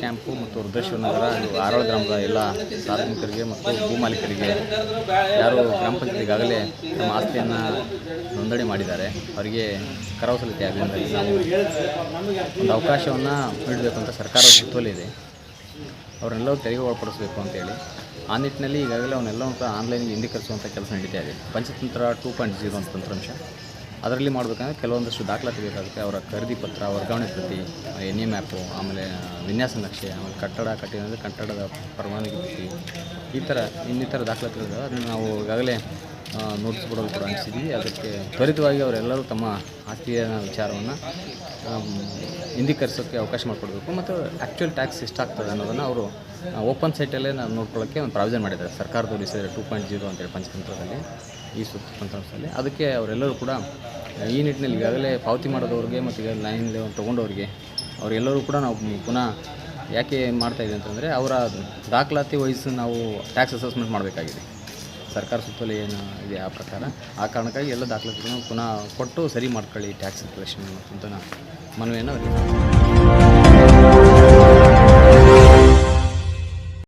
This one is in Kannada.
ಕ್ಯಾಂಪು ಮತ್ತು ರುದ್ರೇಶ್ವರ ನಗರ ಆರೋಳ ಗ್ರಾಮದ ಎಲ್ಲ ಸಾರ್ವಜನಿಕರಿಗೆ ಮತ್ತು ಭೂ ಮಾಲೀಕರಿಗೆ ಯಾರು ಗ್ರಾಮ ಪಂಚಾಯತ್ ಈಗಾಗಲೇ ತಮ್ಮ ಆಸ್ತಿಯನ್ನು ನೋಂದಣಿ ಮಾಡಿದ್ದಾರೆ. ಅವರಿಗೆ ಕರವಸಲಿಕೆ ಆಗೋದ್ರಲ್ಲಿ ನಾವು ಒಂದು ಅವಕಾಶವನ್ನು ನೀಡಬೇಕು ಅಂತ ಸರ್ಕಾರ ಸುತ್ತೋಲೆ ಇದೆ. ತೆರಿಗೆ ಒಳಪಡಿಸಬೇಕು ಅಂತೇಳಿ ಆ ನಿಟ್ಟಿನಲ್ಲಿ ಈಗಾಗಲೇ ಅವನ್ನೆಲ್ಲ ಕೂಡ ಆನ್ಲೈನ್ಗೆ ಹಿಂದೀಕರಿಸುವಂಥ ಕೆಲಸ ನಡೀತಾ ಇದೆ. ಪಂಚತಂತ್ರ ಟೂ ಪಾಯಿಂಟ್ ಜೀರೋ ಅಂತ ತಂತ್ರಾಂಶ. ಅದರಲ್ಲಿ ಮಾಡಬೇಕಂದ್ರೆ ಕೆಲವೊಂದಷ್ಟು ದಾಖಲಾತಿ ಬೇಕಾಗುತ್ತೆ. ಅವರ ಖರೀದಿ ಪತ್ರ ವರ್ಗಾವಣೆ ಪ್ರತಿ ಎನ್ ಎ ಮ್ಯಾಪು, ಆಮೇಲೆ ವಿನ್ಯಾಸ ನಕ್ಷೆ, ಆಮೇಲೆ ಕಟ್ಟಡ ಕಟ್ಟಿದಂದರೆ ಕಟ್ಟಡದ ಪರವಾನಗಿ ಪ್ರತಿ ಈ ಥರ ಇನ್ನಿತರ ದಾಖಲಾತಿಗಳು ಅದನ್ನು ನಾವು ಈಗಾಗಲೇ ನೋಟಿಸ್ ಕೊಡಲು ಕೂಡ ಅನಿಸಿದ್ವಿ ಅದಕ್ಕೆ ತ್ವರಿತವಾಗಿ ಅವರೆಲ್ಲರೂ ತಮ್ಮ ಆಸ್ತಿಯ ವಿಚಾರವನ್ನು ಹಿಂದೀಕರಿಸೋಕ್ಕೆ ಅವಕಾಶ ಮಾಡಿಕೊಡ್ಬೇಕು. ಮತ್ತು ಆ್ಯಕ್ಚುಯಲ್ ಟ್ಯಾಕ್ಸ್ ಎಷ್ಟಾಗ್ತದೆ ಅನ್ನೋದನ್ನು ಅವರು ಓಪನ್ ಸೈಟಲ್ಲೇ ನಾವು ನೋಡ್ಕೊಳ್ಳೋಕ್ಕೆ ಒಂದು ಪ್ರಾವಿಷನ್ ಮಾಡಿದ್ದಾರೆ. ಸರ್ಕಾರದವರು ಇಸಿದ್ರೆ ಟೂ ಪಾಯಿಂಟ್ ಜೀರೋ ಅಂತೇಳಿ ಪಂಚತಂತ್ರದಲ್ಲಿ, ಈ ಸುತ್ತ ತಂತ್ರಾಂಶದಲ್ಲಿ ಅದಕ್ಕೆ ಅವರೆಲ್ಲರೂ ಕೂಡ ಈ ನಿಟ್ಟಿನಲ್ಲಿ ಈಗಾಗಲೇ ಪಾವತಿ ಮಾಡೋದವ್ರಿಗೆ ಮತ್ತು ಈಗ ಲೈನ್ ತೊಗೊಂಡವ್ರಿಗೆ, ಅವರೆಲ್ಲರೂ ಕೂಡ ನಾವು ಪುನಃ ಯಾಕೆ ಮಾಡ್ತಾ ಇದ್ದೀವಿ ಅಂತಂದರೆ ಅವರ ದಾಖಲಾತಿ ವಯಸ್ಸು ನಾವು ಟ್ಯಾಕ್ಸ್ ಅಸೆಸ್ಮೆಂಟ್ ಮಾಡಬೇಕಾಗಿದೆ. ಸರ್ಕಾರ ಸುತ್ತಲೂ ಏನು ಇದೆ ಆ ಪ್ರಕಾರ. ಆ ಕಾರಣಕ್ಕಾಗಿ ಎಲ್ಲ ದಾಖಲಾತಿಗಳನ್ನು ಪುನಃ ಕೊಟ್ಟು ಸರಿ ಮಾಡ್ಕೊಳ್ಳಿ ಟ್ಯಾಕ್ಸ್ ಕಲೆಕ್ಷನ್ ಅಂತ ಮನವಿಯನ್ನು ಅವರಿಗೆ.